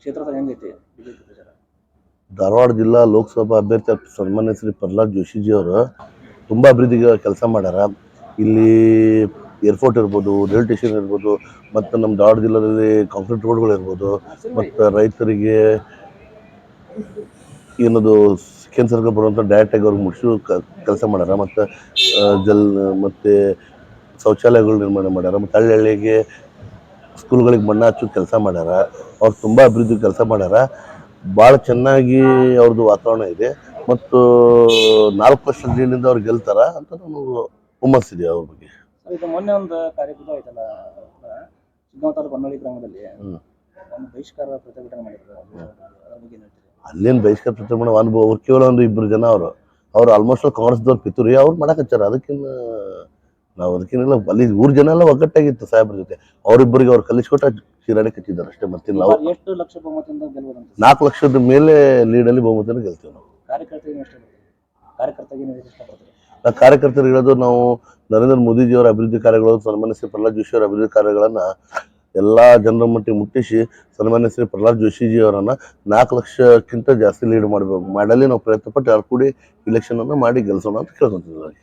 ಕ್ಷೇತ್ರದ ಹೆಂಗೈತಿ ಧಾರವಾಡ ಜಿಲ್ಲಾ ಲೋಕಸಭಾ ಅಭ್ಯರ್ಥಿ ಸನ್ಮಾನ್ಯ ಶ್ರೀ ಪ್ರಹ್ಲಾದ್ ಜೋಶಿಜಿ ಅವರು ತುಂಬ ಅಭಿವೃದ್ಧಿಗೆ ಕೆಲಸ ಮಾಡ್ಯಾರ. ಇಲ್ಲಿ ಏರ್ಪೋರ್ಟ್ ಇರ್ಬೋದು ರೈಲ್ ಸ್ಟೇಷನ್ ಇರ್ಬೋದು, ಮತ್ತು ನಮ್ಮ ಧಾರವಾಡ ಜಿಲ್ಲೆಯಲ್ಲಿ ಕಾಂಕ್ರೀಟ್ ರೋಡ್ಗಳು ಇರ್ಬೋದು, ಮತ್ತು ರೈತರಿಗೆ ಏನದು ಕೇಂದ್ರ ಸರ್ಕಾರ ಬರುವಂಥ ಡೈರೆಕ್ಟಾಗಿ ಅವ್ರಿಗೆ ಮುಗಿಸೋ ಕೆಲಸ ಮಾಡ್ಯಾರ. ಮತ್ತು ಜಲ್, ಮತ್ತು ಶೌಚಾಲಯಗಳು ನಿರ್ಮಾಣ ಮಾಡ್ಯಾರ. ಮತ್ತು ಹಳ್ಳಿ ಹಳ್ಳಿಗೆ ಸ್ಕೂಲ್ಗಳಿಗೆ ಬಣ್ಣ ಹಚ್ಚೋದು ಕೆಲಸ ಮಾಡ್ಯಾರ ಅವ್ರು ತುಂಬ ಅಭಿವೃದ್ಧಿ ಕೆಲಸ ಮಾಡ್ಯಾರ. ಭಾಳ ಚೆನ್ನಾಗಿ ಅವ್ರದ್ದು ವಾತಾವರಣ ಇದೆ. ಮತ್ತು ನಾಲ್ಕು ವರ್ಷದಿಂದ ಅವ್ರು ಗೆಲ್ತಾರ ಅಂತ ನಮಗೆ ಹುಮ್ಮಸ್ಸಿದೆ ಅವ್ರ ಬಗ್ಗೆ. ಮೊನ್ನೆ ಒಂದು ಕಾರ್ಯಕ್ರಮ ಆಯ್ತಲ್ಲ ಚಿಕ್ಕಮಗಳೂರು ತಾಲೂಕು ಹೊನ್ನಳ್ಳಿ ಗ್ರಾಮದಲ್ಲಿ. ಒಂದು ಬಹಿಷ್ಕಾರ ಪ್ರತಿಭಟನೆ ಮಾಡಿದ್ರು. ಅದ್ರ ಬಗ್ಗೆ ಅಲ್ಲೇನು ಬಹಿಷ್ಕಾರ ಪ್ರತಿಭಟನೆ ಅನುಭವ ಅವ್ರು ಕೇವಲ ಒಂದು ಇಬ್ಬರು ಜನ ಅವರು. ಅವ್ರು ಆಲ್ಮೋಸ್ಟ್ ಕಾಂಗ್ರೆಸ್ದವ್ರು ಪಿತೂರಿ ಅವ್ರು ಮಾಡಕತ್ತಾರ ಅದಕ್ಕಿನ್ನ ನಾವು ಅದಕ್ಕೇನೆಲ್ಲ ಅಲ್ಲಿ ಊರ್ ಜನ ಎಲ್ಲ ಒಗ್ಗಟ್ಟಾಗಿತ್ತು ಸಾಹೇಬ್ರ ಜೊತೆ. ಅವರಿಬ್ಬರಿಗೆ ಅವ್ರು ಕಲಿಸ್ಕೊಟ್ಟ ಶಿರಾಣಿ ಕಚ್ಚಿದ್ದಾರೆ ಅಷ್ಟೇ ಮತ್ತಿಲ್ಲ ನಾವು ಎಷ್ಟು ಲಕ್ಷ ಬಹುಮತದಿಂದ ಗೆಲ್ಬೋದಂತ? ನಾಲ್ಕು ಲಕ್ಷದ ಮೇಲೆ ಲೀಡಲ್ಲಿ ಬಹುಮತನ ಗೆಲ್ತೀವಿ ನಾವು. ಕಾರ್ಯಕರ್ತರಿಗೆ ಎಷ್ಟು ಕಾರ್ಯಕರ್ತರಿಗೆ ಏನು ಇಷ್ಟಪಡ್ತೀರಿ? ಆ ಕಾರ್ಯಕರ್ತರು ಹೇಳೋದು ನಾವು ನರೇಂದ್ರ ಮೋದಿಜಿಯವರ ಅಭಿವೃದ್ಧಿ ಕಾರ್ಯಗಳು ಸನ್ಮಾನ್ಯ ಶ್ರೀ ಪ್ರಹ್ಲಾದ್ ಜೋಶಿ ಅವರ ಅಭಿವೃದ್ಧಿ ಕಾರ್ಯಗಳನ್ನ ಎಲ್ಲಾ ಜನರ ಮಟ್ಟಿಗೆ ಮುಟ್ಟಿಸಿ ಸನ್ಮಾನ್ಯ ಶ್ರೀ ಪ್ರಹ್ಲಾದ್ ಜೋಶಿಜಿ ಅವರನ್ನ ನಾಲ್ಕು ಲಕ್ಷಕ್ಕಿಂತ ಜಾಸ್ತಿ ಲೀಡ್ ಮಾಡಬೇಕು ಮಾಡಲಿ ನಾವು ಪ್ರಯತ್ನ ಪಟ್ಟು ಯಾರು ಕೂಡಿ ಇಲೆಕ್ಷನ್ ಅನ್ನ ಮಾಡಿ ಗೆಲ್ಸೋಣ ಅಂತ ಕೇಳ್ಕೊಂತಿದ್ದೀವಿ